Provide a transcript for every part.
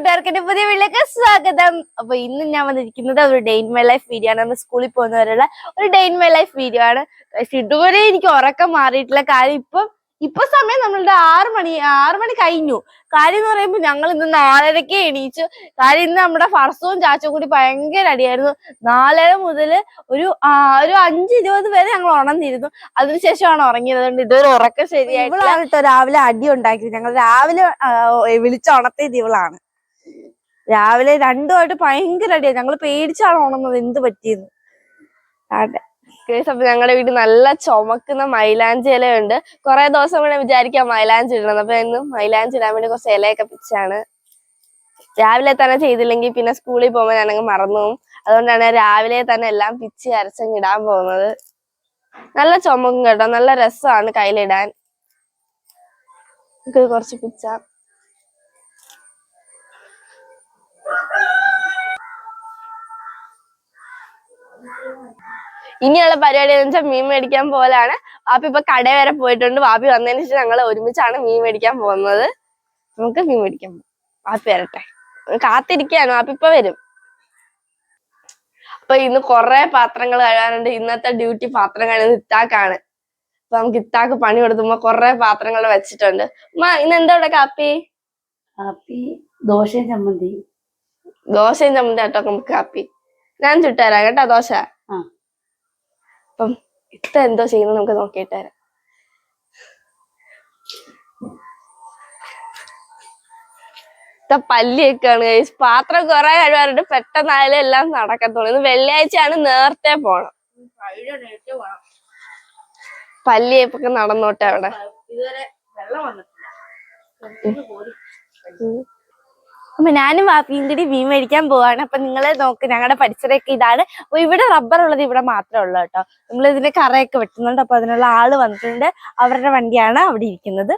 കൂട്ടുകാർക്ക് പുതിയ വീട്ടിലേക്ക് സ്വാഗതം. അപ്പൊ ഇന്ന് ഞാൻ വന്നിരിക്കുന്നത് ഒരു day in my life video ആണ്. നമ്മൾ സ്കൂളിൽ പോകുന്നവരുള്ള ഒരു day in my life video ആണ്. ഇതുവരെ എനിക്ക് ഉറക്കം മാറിയിട്ടില്ല. കാര്യം ഇപ്പം ഇപ്പൊ സമയം നമ്മളുടെ ആറ് മണി ആറ് മണി കഴിഞ്ഞു. കാര്യം എന്ന് പറയുമ്പോൾ ഞങ്ങൾ ഇന്ന് നാലരക്ക് എണീച്ചു. കാര്യം ഇന്ന് നമ്മുടെ ഫർസവും ചാച്ചും കൂടി ഭയങ്കര അടിയായിരുന്നു. നാലര മുതൽ ഒരു ഒരു അഞ്ച് ഇരുപത് വരെ ഞങ്ങൾ ഉണർന്നിരുന്നു. അതിനുശേഷമാണ് ഉറങ്ങിയത്. അതുകൊണ്ട് ഇതൊരു ഉറക്കം ശരിയായിട്ട് രാവിലെ അടി ഉണ്ടാക്കി ഞങ്ങൾ രാവിലെ വിളിച്ചുണർത്തിയത് ഇവളാണ്. രാവിലെ രണ്ടുമായിട്ട് ഭയങ്കര അടിയാണ് ഞങ്ങൾ പേടിച്ചാണ് ഉണർന്നത് എന്ത് പറ്റിയെന്ന്. ഞങ്ങളുടെ വീട്ടിൽ നല്ല ചുമക്കുന്ന മൈലാഞ്ചി ഇലയുണ്ട്. കുറെ ദിവസം കൂടെ വിചാരിക്കാം മൈലാഞ്ചി ഇടണം. അപ്പൊ ഇന്ന് മൈലാഞ്ചി ഇടാൻ വേണ്ടി കുറച്ച് ഇലയൊക്കെ പിച്ചാണ് രാവിലെ തന്നെ ചെയ്തില്ലെങ്കിൽ പിന്നെ സ്കൂളിൽ പോകുമ്പോൾ ഞാനങ്ങ് മറന്നു അതുകൊണ്ടാണ് രാവിലെ തന്നെ എല്ലാം പിച്ച് അരച്ചങ്ങ് ഇടാൻ പോകുന്നത്. നല്ല ചുമക്കും കേട്ടോ. നല്ല രസമാണ് കയ്യിലിടാൻ. കുറച്ച് പിച്ചാം. ഇനിയുള്ള പരിപാടി എന്ന് വെച്ചാൽ മീൻ മേടിക്കാൻ പോലാണ് വാപ്പി ഇപ്പൊ കട വരെ പോയിട്ടുണ്ട്. വാപ്പി വന്നതിന് ശേഷം ഞങ്ങൾ ഒരുമിച്ചാണ് മീൻ മേടിക്കാൻ പോകുന്നത്. നമുക്ക് മീൻ മേടിക്കാൻ പോകാം വാപ്പി വരട്ടെ. കാത്തിരിക്കാണ് വാപ്പി ഇപ്പൊ വരും. അപ്പൊ ഇന്ന് കുറെ പാത്രങ്ങൾ കഴുകാനുണ്ട്. ഇന്നത്തെ ഡ്യൂട്ടി പാത്രം കഴുകുന്നത് ഇത്താക്കാണ്. അപ്പൊ നമുക്ക് ഇത്താക്ക് പണി കൊടുത്തുമ്പോ കുറെ പാത്രങ്ങൾ വെച്ചിട്ടുണ്ട്. ഉമ്മ ഇന്ന് എന്താ ഇവിടെ കാപ്പി? കാപ്പി ദോശയും ചമ്മന്തി ദോശയും ചമ്മന്തി ആട്ടോ നമുക്ക് കാപ്പി. ഞാൻ ചുട്ടുതരാം കേട്ടോ ദോശ. അപ്പം ഇത്ത എന്തോ ചെയ്യുന്നത് നമുക്ക് നോക്കിയിട്ട് തരാം പല്ലിയൊക്കെയാണ് കഴിച്ച് പാത്രം കുറെ കഴിവാറുണ്ട് പെട്ടെന്നായാലും എല്ലാം നടക്കത്തുള്ളൂ. ഇന്ന് വെള്ളിയാഴ്ചയാണ് നേരത്തെ പോണം. പല്ലിയൊക്കെ നടന്നോട്ടെ അവിടെ. അപ്പൊ ഞാനും വാപ്പിയും കൂടി മീൻ മേടിക്കാൻ പോവാണ്. അപ്പൊ നിങ്ങൾ നോക്ക് ഞങ്ങളുടെ പരിസരമൊക്കെ ഇതാണ്. അപ്പൊ ഇവിടെ റബ്ബർ ഉള്ളത് ഇവിടെ മാത്രമേ ഉള്ളൂ കേട്ടോ. നമ്മൾ ഇതിന്റെ കറയൊക്കെ വെട്ടുന്നുണ്ട്. അപ്പൊ അതിനുള്ള ആൾ വന്നിട്ടുണ്ട്. അവരുടെ വണ്ടിയാണ് അവിടെ ഇരിക്കുന്നത്.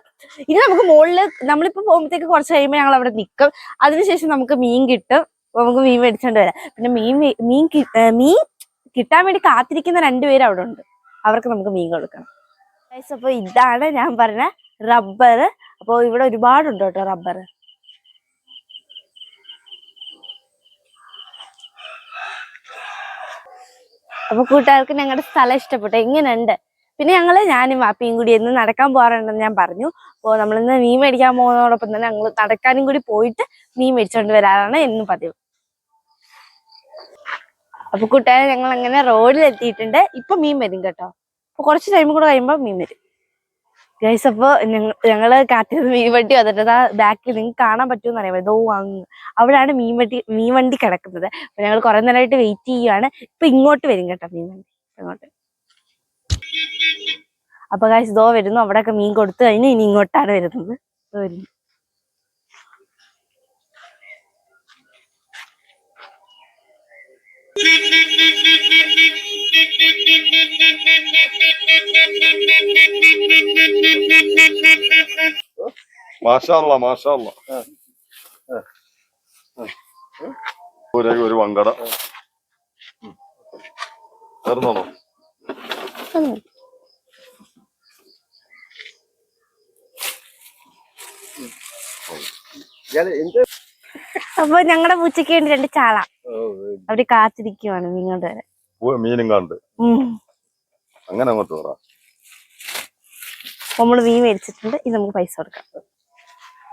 ഇനി നമുക്ക് മുകളിൽ നമ്മളിപ്പോ പോകുമ്പോഴത്തേക്ക് കുറച്ച് കഴിയുമ്പോൾ ഞങ്ങൾ അവിടെ നിൽക്കും അതിനുശേഷം നമുക്ക് മീൻ കിട്ടും. നമുക്ക് മീൻ മേടിച്ചോണ്ട് വരാം. പിന്നെ മീൻ മീൻ മീൻ കിട്ടാൻ വേണ്ടി കാത്തിരിക്കുന്ന രണ്ടുപേരും അവിടെ ഉണ്ട്. അവർക്ക് നമുക്ക് മീൻ കൊടുക്കണം. Guys, അപ്പൊ ഇതാണ് ഞാൻ പറഞ്ഞ റബ്ബർ അപ്പോൾ ഇവിടെ ഒരുപാടുണ്ട് കേട്ടോ റബ്ബർ അപ്പൊ കൂട്ടുകാർക്ക് ഞങ്ങളുടെ സ്ഥലം ഇഷ്ടപ്പെട്ടു. എങ്ങനെയുണ്ട്? പിന്നെ ഞങ്ങൾ ഞാനും വാപ്പിയും കൂടി ഇന്ന് നടക്കാൻ പോകാറുണ്ടെന്ന് ഞാൻ പറഞ്ഞു. അപ്പോൾ നമ്മളിന്ന് മീൻ മേടിക്കാൻ പോകുന്നതോടൊപ്പം തന്നെ ഞങ്ങൾ നടക്കാനും കൂടി പോയിട്ട് മീൻ മേടിച്ചോണ്ട് വരാറാണ് എന്നും പതിവ്. അപ്പൊ കൂട്ടുകാരെ ഞങ്ങൾ അങ്ങനെ റോഡിൽ എത്തിയിട്ടുണ്ട് ഇപ്പൊ മീൻ വരും കേട്ടോ. അപ്പൊ കുറച്ച് ടൈം കൂടെ കഴിയുമ്പോ മീൻ വരും. ഗൈസ് അപ്പൊ ഞങ്ങ- ഞങ്ങൾ കാട്ടിയത് മീൻ വണ്ടി വന്നിട്ട് ആ ബാക്കിൽ നിങ്ങൾക്ക് കാണാൻ പറ്റുമെന്ന് അറിയാം ഇതോ അങ്ങ്. അവിടെയാണ് മീൻ വണ്ടി കിടക്കുന്നത്. അപ്പൊ ഞങ്ങൾ കുറെ നേരമായിട്ട് വെയിറ്റ് ചെയ്യുകയാണ് ഇപ്പൊ ഇങ്ങോട്ട് വരും കേട്ടോ മീൻ വണ്ടി. ഇങ്ങോട്ട്. അപ്പൊ ഗൈസ് ഇതോ വരുന്നു. അവിടെയൊക്കെ മീൻ കൊടുത്തു കഴിഞ്ഞ് ഇനി ഇങ്ങോട്ടാണ് വരുന്നത്. വരുന്നു. മാഷാള്ള മാഷാള്ള ഒരേ ഒരു വങ്കട തീർന്നോളൂ ഉം. അപ്പൊ ഞങ്ങളുടെ പൂച്ചയ്ക്ക് വേണ്ടി രണ്ട് ചാള. അവർ കാത്തിരിക്കുവാണ് നിങ്ങളുടെ വരെ മീനും കണ്ട്. അങ്ങനെ അങ്ങോട്ട് പറ നമ്മൾ മീൻ മേടിച്ചിട്ടുണ്ട്. ഇത് നമുക്ക് പൈസ കൊടുക്കാം.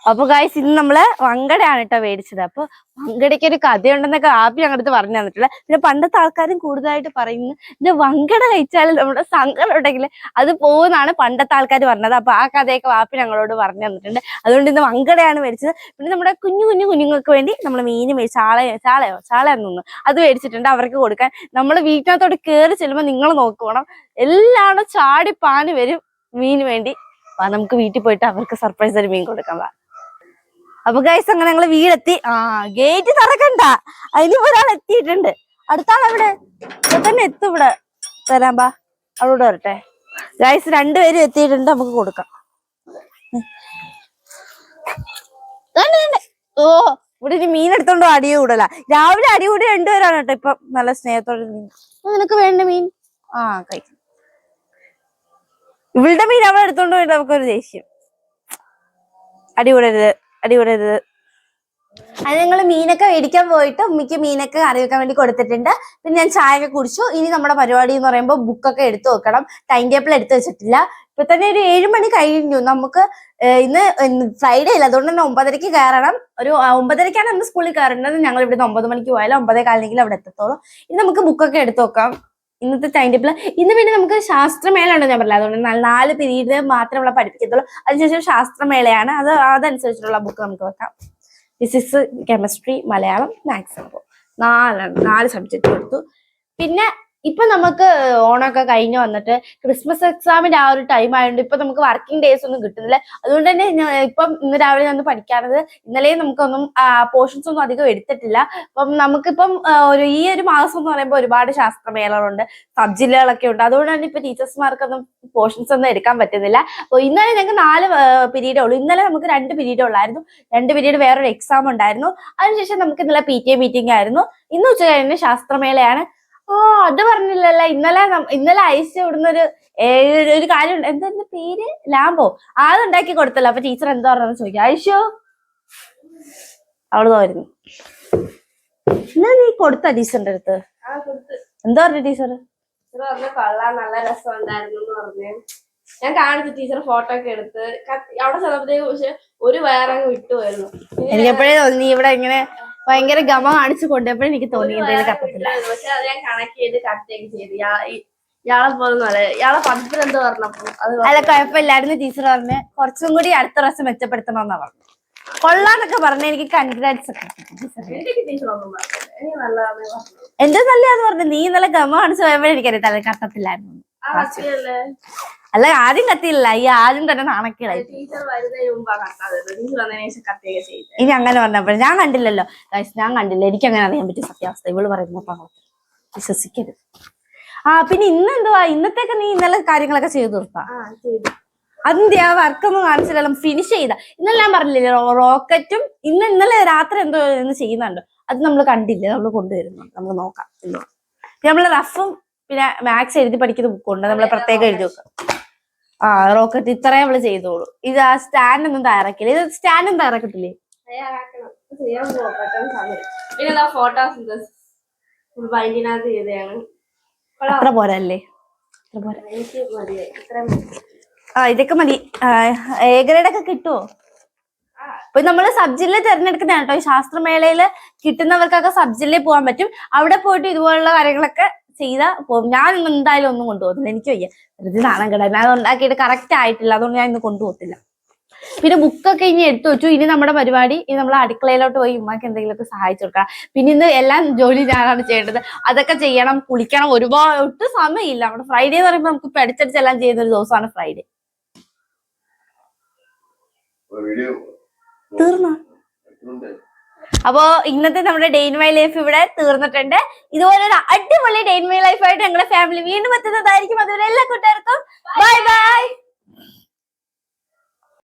അപ്പൊ ഗായ്സ് ഇന്ന് നമ്മൾ വങ്കടയാണ് കേട്ടോ മേടിച്ചത്. അപ്പൊ വങ്കടയ്ക്ക് ഒരു കഥയുണ്ടെന്നൊക്കെ ആപ്പി ഞങ്ങളുടെ പറഞ്ഞു തന്നിട്ടില്ല പിന്നെ പണ്ടത്തെ ആൾക്കാരും കൂടുതലായിട്ട് പറയുന്നു ഇത് വങ്കട കഴിച്ചാൽ നമ്മുടെ സങ്കടം ഉണ്ടെങ്കിൽ അത് പോകുന്നതാണ് പണ്ടത്തെ ആൾക്കാർ പറഞ്ഞത്. അപ്പൊ ആ കഥയൊക്കെ വാപ്പി ഞങ്ങളോട് പറഞ്ഞു തന്നിട്ടുണ്ട്. അതുകൊണ്ട് ഇന്ന് വങ്കടയാണ് മേടിച്ചത്. പിന്നെ നമ്മുടെ കുഞ്ഞു കുഞ്ഞു കുഞ്ഞുങ്ങൾക്ക് വേണ്ടി നമ്മൾ മീൻ മേടിച്ച് ചാളയോ ചാളയോ ചാളയെന്ന് തോന്നുന്നു. അത് മേടിച്ചിട്ടുണ്ട് അവർക്ക് കൊടുക്കാൻ. നമ്മൾ വീട്ടിനകത്തോട്ട് കയറി ചെല്ലുമ്പോൾ നിങ്ങൾ നോക്കണം. എല്ലാവരും ചാടി പാന് വരും മീന് വേണ്ടി. നമുക്ക് വീട്ടിൽ പോയിട്ട് അവർക്ക് സർപ്രൈസ് ഒരു മീൻ കൊടുക്കാം. അപ്പൊ ഗൈസ് അങ്ങനെ ഞങ്ങൾ വീടെത്തി. ആ ഗേറ്റ് തുറക്കണ്ട. അതിന് ഒരാൾ എത്തിയിട്ടുണ്ട്. അടുത്ത എവിടെ? ഇപ്പൊ തന്നെ എത്തും ഇവിടെ. തരാം ബാ. അവിടെ വരട്ടെ. ഗൈസ് രണ്ടുപേരും എത്തിയിട്ടുണ്ട്. നമുക്ക് കൊടുക്കാം. ഓ ഇവിടെ ഇനി മീൻ എടുത്തോണ്ടോ അടി കൂടല. രാവിലെ അടി കൂടി രണ്ടുപേരാണ് കേട്ടോ. ഇപ്പൊ നല്ല സ്നേഹത്തോടെ മീൻ നിനക്ക് വേണ്ട മീൻ. ആ കഴിക്കും. ഇവളുടെ മീൻ അവളെടുത്തോണ്ട് പോയിട്ട് നമുക്കൊരു ദേഷ്യം. അടികൂടരുത് അടികൂടരുത് അത് ഞങ്ങൾ മീനൊക്കെ മേടിക്കാൻ പോയിട്ട് ഉമ്മയ്ക്ക് മീനൊക്കെ കറി വെക്കാൻ വേണ്ടി കൊടുത്തിട്ടുണ്ട്. പിന്നെ ഞാൻ ചായ ഒക്കെ കുടിച്ചു. ഇനി നമ്മുടെ പരിപാടി എന്ന് പറയുമ്പോൾ ബുക്കൊക്കെ എടുത്തു വെക്കണം. ടൈം ടേബിൾ എടുത്തു വെച്ചിട്ടില്ല. ഇപ്പൊ തന്നെ ഒരു ഏഴ് മണി കഴിഞ്ഞു. നമുക്ക് ഇന്ന് ഫ്രൈഡേ അല്ല. അതുകൊണ്ട് തന്നെ ഒമ്പതരക്ക് കയറണം. ഒരു ഒമ്പതരക്കാണ് നമ്മൾ സ്കൂളിൽ കയറേണ്ടത്. ഞങ്ങൾ ഇവിടുന്ന് ഒമ്പത് മണിക്ക് പോയാലും ഒമ്പതേ കാലിനെങ്കിലും അവിടെ എത്തത്തോളൂ. ഇനി നമുക്ക് ബുക്കൊക്കെ എടുത്തു വെക്കാം. ഇന്നത്തെ ടൈം ടേബിൾ ഇന്ന് പിന്നെ നമുക്ക് ശാസ്ത്രമേള ഞാൻ പറഞ്ഞത് അതുകൊണ്ട് നാല് നാല് പീരീഡ് മാത്രമേ നമ്മളെ പഠിപ്പിക്കത്തുള്ളൂ. അതിനുശേഷം ശാസ്ത്രമേളയാണ്. അത് അതനുസരിച്ചിട്ടുള്ള ബുക്ക് നമുക്ക് വെക്കാം. ഫിസിക്സ് കെമിസ്ട്രി മലയാളം മാത്സ് അപ്പോൾ നാലാണ് നാല് സബ്ജക്റ്റ് കൊടുത്തു പിന്നെ ഇപ്പൊ നമുക്ക് ഓണമൊക്കെ കഴിഞ്ഞ് വന്നിട്ട് ക്രിസ്മസ് എക്സാമിന്റെ ആ ഒരു ടൈം ആയതുകൊണ്ട് ഇപ്പൊ നമുക്ക് വർക്കിംഗ് ഡേയ്സ് ഒന്നും കിട്ടുന്നില്ല. അതുകൊണ്ട് തന്നെ ഇപ്പം ഇന്ന് രാവിലെ ഞാൻ പഠിക്കാറുണ്ട്. ഇന്നലെയും നമുക്കൊന്നും പോർഷൻസ് ഒന്നും അധികം എടുത്തിട്ടില്ല. അപ്പം നമുക്കിപ്പം ഒരു ഈ ഒരു മാസം എന്ന് പറയുമ്പോൾ ഒരുപാട് ശാസ്ത്രമേളകളുണ്ട്. സബ് ജില്ലകളൊക്കെ ഉണ്ട്. അതുകൊണ്ട് തന്നെ ഇപ്പൊ ടീച്ചേഴ്സ്മാർക്കൊന്നും പോർഷൻസ് ഒന്നും എടുക്കാൻ പറ്റുന്നില്ല. അപ്പോൾ ഇന്നലെ ഞങ്ങൾക്ക് നാല് പീരീഡേ ഉള്ളൂ. ഇന്നലെ നമുക്ക് രണ്ട് പീരീഡേ ഉള്ളായിരുന്നു. രണ്ട് പീരീഡ് വേറൊരു എക്സാം ഉണ്ടായിരുന്നു. അതിനുശേഷം നമുക്ക് ഇന്നലെ പി ടി എ മീറ്റിംഗ് ആയിരുന്നു. ഇന്ന് ഉച്ച കഴിഞ്ഞ് ശാസ്ത്രമേളയാണ്. ആ അത് പറഞ്ഞില്ലല്ല. ഇന്നലെ ഇന്നലെ അയച്ചു ഇവിടുന്നൊരു ഒരു- ഒരു കാര്യം എന്താ അതിന്റെ പേര്? ലാമ്പോ അതുണ്ടാക്കി കൊടുത്തല്ലോ. അപ്പൊ ടീച്ചർ എന്താ പറഞ്ഞു ചോദിക്കാം. ഐഷോ അവൾ തോരുന്നു എന്നാ നീ കൊടുത്ത ടീച്ചറിന്റെ അടുത്ത്? ആ കൊടുത്ത്. എന്താ പറഞ്ഞു ടീച്ചർ കൊള്ളാം നല്ല രസം ഉണ്ടായിരുന്നു പറഞ്ഞു. ഞാൻ കാണിച്ചു ടീച്ചർ ഫോട്ടോ ഒക്കെ എടുത്ത് അവിടെ ചെന്നപ്പോഴത്തേക്ക് പക്ഷെ ഒരു വയറങ്ങ് വിട്ടുപോയിരുന്നു. പിന്നെ എനിക്ക് തോന്നി നീ ഇവിടെ ഇങ്ങനെ ഭയങ്കര ഗമ കാണിച്ചു കൊണ്ടുപോയപ്പോഴും എനിക്ക് തോന്നി എന്തെങ്കിലും കത്തത്തില്ല. പക്ഷെ അത് ഞാൻ കണക്ട് ചെയ്ത് കട്ടൊക്കെ ചെയ്തു. ഇയാ- ഇയാളെ അല്ല. ഇയാളെ പതിപ്പിൽ എന്തോ പറഞ്ഞപ്പോ അല്ല കുഴപ്പമില്ലായിരുന്നു. ടീച്ചർ പറഞ്ഞ് കുറച്ചും കൂടി അടുത്ത പ്രാവശ്യം മെച്ചപ്പെടുത്തണം എന്നാ പറഞ്ഞു. കൊള്ളാന്നൊക്കെ പറഞ്ഞ. എനിക്ക് കൺഗ്രാറ്റ്സ് എന്റെ നല്ലതാന്ന് പറഞ്ഞു. നീ ഇന്നലെ ഗമ കാണിച്ചു പോയപ്പോഴെനിക്കറിയാം തല കത്തത്തില്ലായിരുന്നു. അല്ല ആദ്യം കത്തിയില്ല ഈ ആദ്യം തന്നെ നാണക്കേടായി. ഇനി അങ്ങനെ പറഞ്ഞപ്പോ ഞാൻ കണ്ടില്ലല്ലോ. ഞാൻ കണ്ടില്ല. എനിക്ക് അങ്ങനെ അറിയാൻ പറ്റിയ സത്യാവസ്ഥ. ഇവൾ പറയുന്ന വിശ്വസിക്കരുത്. ആ പിന്നെ ഇന്ന് എന്തുവാ? ഇന്നത്തേക്ക് നീ ഇന്നലെ കാര്യങ്ങളൊക്കെ ചെയ്തു തീർത്താ? അതിന്റെ ആ വർക്കൊന്നും കാണിച്ചില്ലല്ലോ. ഫിനിഷ് ചെയ്ത. ഇന്നലെ ഞാൻ പറഞ്ഞില്ലേ റോക്കറ്റും ഇന്ന് ഇന്നലെ രാത്രി എന്തോ ചെയ്യുന്നുണ്ടോ. അത് നമ്മൾ കണ്ടില്ല? നമ്മൾ കൊണ്ടുവരുന്നു നമുക്ക് നോക്കാം. നമ്മൾ നമ്മൾ റഫും പിന്നെ മാത്സ് എഴുതി പഠിക്കുന്ന ബുക്കുണ്ട് നമ്മൾ പ്രത്യേകം എഴുതി വെക്കുക ആ റോക്കറ്റ് ഇത്രയും നമ്മൾ ചെയ്തോളൂ. ഇത് ആ സ്റ്റാൻഡ് ഒന്നും തയ്യാറാക്കില്ല ഇത് സ്റ്റാൻഡും തയ്യാറാക്കത്തില്ലേ? പിന്നെ. അത്ര പോരല്ലേ? അത്ര പോരാ. ആ ഇതൊക്കെ മതി. എ ഗ്രേഡ് ഒക്കെ കിട്ടുമോ ഇപ്പൊ നമ്മൾ സബ് ജില്ല തിരഞ്ഞെടുക്കുന്നതാണ് കേട്ടോ. ഈ ശാസ്ത്രമേളയിൽ കിട്ടുന്നവർക്കൊക്കെ സബ് ജില്ലയിൽ പോകാൻ പറ്റും. അവിടെ പോയിട്ട് ഇതുപോലുള്ള കാര്യങ്ങളൊക്കെ ചെയ്താൽ പോകും ഞാൻ ഇന്ന് എന്തായാലും ഒന്നും കൊണ്ടുപോകുന്നില്ല എനിക്ക് വയ്യ. വെറുതെ നാണം കിടാൻ. അത് ഉണ്ടാക്കിയിട്ട് കറക്റ്റ് ആയിട്ടില്ല. അതുകൊണ്ട് ഞാൻ ഇന്ന് കൊണ്ടുപോകത്തില്ല. പിന്നെ ബുക്കൊക്കെ ഇനി എടുത്തു വെച്ചു. ഇനി നമ്മുടെ പരിപാടി ഇനി നമ്മൾ അടുക്കളയിലോട്ട് പോയി ഉമ്മക്ക് എന്തെങ്കിലുമൊക്കെ സഹായിച്ചു കൊടുക്കണം. പിന്നെ ഇന്ന് എല്ലാം ജോലി ഞാനാണ് ചെയ്യേണ്ടത്. അതൊക്കെ ചെയ്യണം കുളിക്കണം. ഒരുപാട് ഒട്ടും സമയമില്ല. നമ്മുടെ ഫ്രൈഡേ എന്ന് പറയുമ്പോൾ നമുക്ക് പഠിച്ചടിച്ച് എല്ലാം ചെയ്യുന്ന ഒരു ദിവസമാണ് ഫ്രൈഡേ തീർന്നു? തീർന്നോ അപ്പോ ഇന്നത്തെ നമ്മുടെ ഡേ ഇൻ മൈ ലൈഫ് ഇവിടെ തീർന്നിട്ടുണ്ട്. ഇതുപോലെ ഒരു അടിപൊളി ഡേ ഇൻ മൈ ലൈഫ് ആയിട്ട് ഞങ്ങളുടെ ഫാമിലി വീണ്ടും എത്തുന്നതായിരിക്കും. അതുപോലെ എല്ലാ കൂട്ടുകാർക്കും ബൈ ബൈ